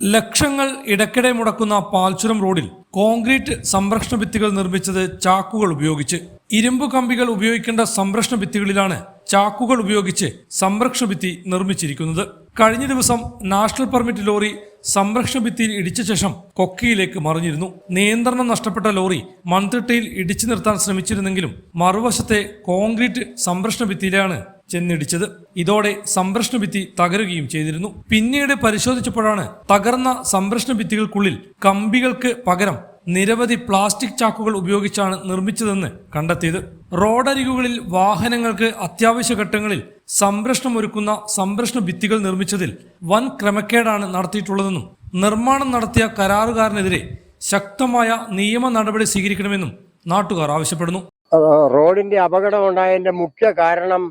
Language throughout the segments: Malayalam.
ലക്ഷങ്ങൾ ഇടയ്ക്കിടെ മുടക്കുന്ന പാൽച്ചുരം റോഡിൽ കോൺക്രീറ്റ് സംരക്ഷണ ഭിത്തികൾ നിർമ്മിച്ചത് ചാക്കുകൾ ഉപയോഗിച്ച്. ഇരുമ്പ് കമ്പികൾ ഉപയോഗിക്കേണ്ട സംരക്ഷണ ഭിത്തികളിലാണ് ചാക്കുകൾ ഉപയോഗിച്ച് സംരക്ഷണ ഭിത്തി നിർമ്മിച്ചിരിക്കുന്നത്. കഴിഞ്ഞ ദിവസം നാഷണൽ പെർമിറ്റ് ലോറി സംരക്ഷണ ഭിത്തിയിൽ ഇടിച്ച ശേഷം കൊക്കയിലേക്ക് മറിഞ്ഞിരുന്നു. നിയന്ത്രണം നഷ്ടപ്പെട്ട ലോറി മൺതിട്ടയിൽ ഇടിച്ചു നിർത്താൻ ശ്രമിച്ചിരുന്നെങ്കിലും മറുവശത്തെ കോൺക്രീറ്റ് സംരക്ഷണ ഭിത്തിയിലാണ് ചെന്നിടിച്ചത്. ഇതോടെ സംരക്ഷണ ഭിത്തി തകരുകയും ചെയ്തിരുന്നു. പിന്നീട് പരിശോധിച്ചപ്പോഴാണ് തകർന്ന സംരക്ഷണ ഭിത്തികൾക്കുള്ളിൽ കമ്പികൾക്ക് പകരം നിരവധി പ്ലാസ്റ്റിക് ചാക്കുകൾ ഉപയോഗിച്ചാണ് നിർമ്മിച്ചതെന്ന് കണ്ടെത്തിയത്. റോഡരികുകളിൽ വാഹനങ്ങൾക്ക് അത്യാവശ്യ ഘട്ടങ്ങളിൽ സംരക്ഷണം ഒരുക്കുന്ന സംരക്ഷണ ഭിത്തികൾ നിർമ്മിച്ചതിൽ വൻ ക്രമക്കേടാണ് നടത്തിയിട്ടുള്ളതെന്നും നിർമ്മാണം നടത്തിയ കരാറുകാരനെതിരെ ശക്തമായ നിയമ നടപടി സ്വീകരിക്കണമെന്നും നാട്ടുകാർ ആവശ്യപ്പെടുന്നു. റോഡിന്റെ അപകടം ഉണ്ടായതിന്റെ മുഖ്യ കാരണം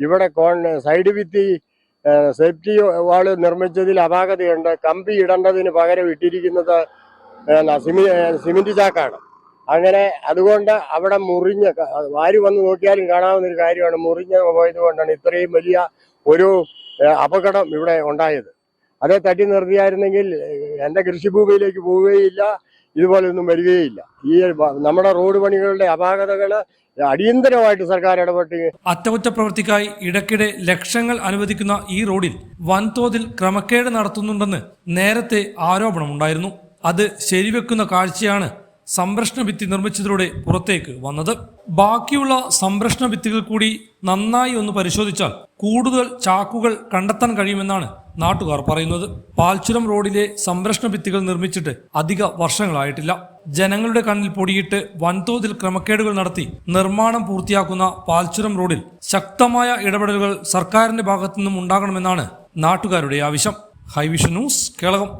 ഇവിടെ കോൺ സൈഡ് ഭിത്തി ആ, സേഫ്റ്റി വാൾ നിർമ്മിച്ചതിൽ അപാകതയുണ്ട്. കമ്പി ഇടേണ്ടതിന് പകരം ഇട്ടിരിക്കുന്നത് സിമെന്റ് സിമി- സിമന്റ് ചാക്കാണ്. അങ്ങനെ അതുകൊണ്ട് അവിടെ മുറിഞ്ഞ് വാരി വന്ന് നോക്കിയാലും കാണാവുന്ന ഒരു കാര്യമാണ്. മുറിഞ്ഞ് പോയത് കൊണ്ടാണ് ഇത്രയും വലിയ ഒരു അപകടം ഇവിടെ ഉണ്ടായത്. അതേ തട്ടി നിർത്തിയായിരുന്നെങ്കിൽ എന്റെ കൃഷിഭൂമിയിലേക്ക് പോവുകയില്ല. ഇതുപോലൊന്നും വരികയില്ല. ഈ നമ്മുടെ റോഡ് പണികളുടെ അപാകതകൾ അടിയന്തരമായിട്ട് സർക്കാർ ഇടപെട്ട് അറ്റകുറ്റപ്രവൃത്തിക്കായി ഇടയ്ക്കിടെ ലക്ഷങ്ങൾ അനുവദിക്കുന്ന ഈ റോഡിൽ വൻതോതിൽ ക്രമക്കേട് നടത്തുന്നുണ്ടെന്ന് നേരത്തെ ആരോപണമുണ്ടായിരുന്നു. അത് ശരിവെക്കുന്ന കാഴ്ചയാണ് സംരക്ഷണ ഭിത്തി നിർമ്മിച്ചതിലൂടെ പുറത്തേക്ക് വന്നത്. ബാക്കിയുള്ള സംരക്ഷണ ഭിത്തികൾ കൂടി നന്നായി ഒന്ന് പരിശോധിച്ചാൽ കൂടുതൽ ചാക്കുകൾ കണ്ടെത്താൻ കഴിയുമെന്നാണ് നാട്ടുകാർ പറയുന്നത്. പാൽച്ചുരം റോഡിലെ സംരക്ഷണ ഭിത്തികൾ നിർമ്മിച്ചിട്ട് അധിക വർഷങ്ങളായിട്ടില്ല. ജനങ്ങളുടെ കണ്ണിൽ പൊടിയിട്ട് വൻതോതിൽ ക്രമക്കേടുകൾ നടത്തി നിർമ്മാണം പൂർത്തിയാക്കുന്ന പാൽച്ചുരം റോഡിൽ ശക്തമായ ഇടപെടലുകൾ സർക്കാരിന്റെ ഭാഗത്തു നിന്നും ഉണ്ടാകണമെന്നാണ് നാട്ടുകാരുടെ ആവശ്യം. High vision news Kelakam.